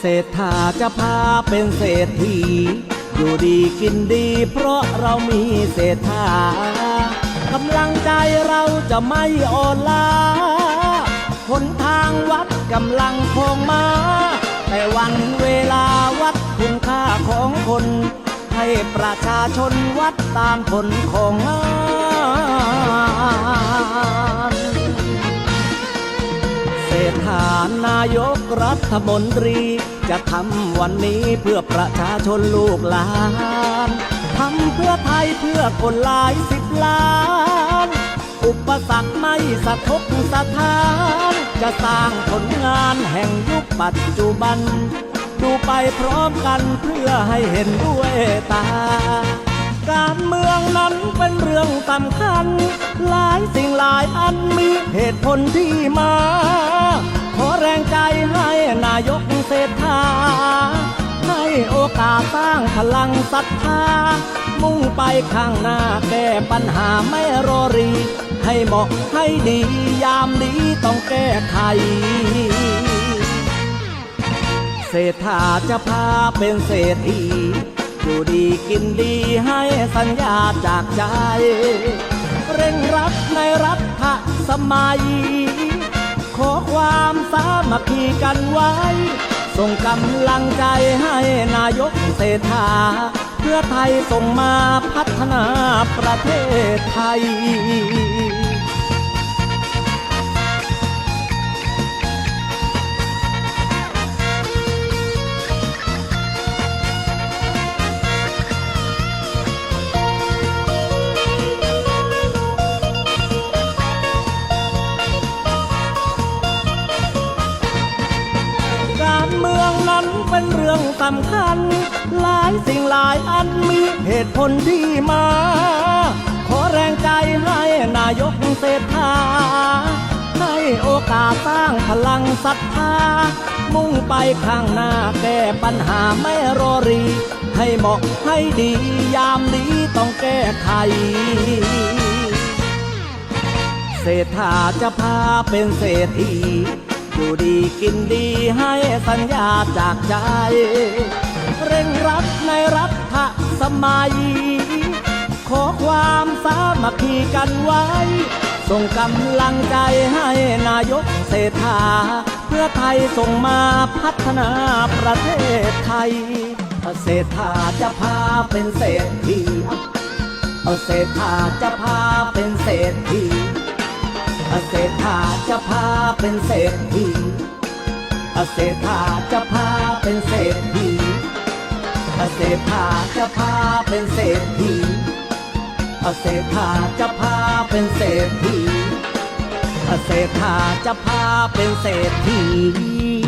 เศรษฐาจะพาเป็นเศรษฐี อยู่ดีกินดีเพราะเรามีเศรษฐากำลังใจเราจะไม่อ่อนล้าหนทางวัดกำลังคงมา แต่วันเวลาวัดคุณค่าของคน ให้ประชาชนวัดตามผลของงาน รัฐมนตรี จะทำวันนี้เพื่อประชาชนลูกหลานทำเพื่อไทยเพื่อคนหลายสิบล้าน อุปสรรคไม่สะทกสะท้าน จะสร้างผลงานแห่งยุคปัจจุบัน ดูไปพร้อมกันเพื่อให้เห็นด้วยตา การเมืองนั้นเป็นเรื่องสำคัญ หลายสิ่งหลายอันมีเหตุผลที่มา รงใจให้นายกเศรษฐาให้โอกาสสร้างพลังศรัทธา มุ่งไปข้างหน้าแก้ปัญหาไม่รอรี ให้เหมาะให้ดียามนี้ต้องแก้ไขเศรษฐาจะพาเป็นเศรษฐีอยู่ดีกินดีให้สัญญาจากใจ เร่งรัดในรัฐสมัย ขอความสามัคคีกันไว้ ส่งกำลังใจให้นายกเศรษฐา เพื่อไทยส่งมาพัฒนาประเทศไทย เป็นเรื่องสำคัญ หลายสิ่งหลายอันมีเหตุผลที่มา ขอแรงใจให้นายกเศรษฐา ให้โอกาสสร้างพลังศรัทธา มุ่งไปข้างหน้าแก้ปัญหาไม่รอรี ให้เหมาะให้ดียามนี้ต้องแก้ไขเศรษฐาจะพาเป็นเศรษฐี อยู่ดีกินดีให้สัญญาจากใจ เร่งรัดในรัฐสมัย ขอความสามัคคีกันไว้ ส่งกำลังใจให้นายกเศรษฐา เพื่อไทยส่งมาพัฒนาประเทศไทยเศรษฐาจะพาเป็นเศรษฐีเอาเศรษฐาจะพาเป็นเศรษฐี เศรษฐาจะพาเป็นเศรษฐีเศรษฐาจะพาเป็นเศรษฐีเศรษฐาจะพาเป็นเศรษฐีเศรษฐาจะพาเป็นเศรษฐีเศรษฐาจะพาเป็นเศรษฐี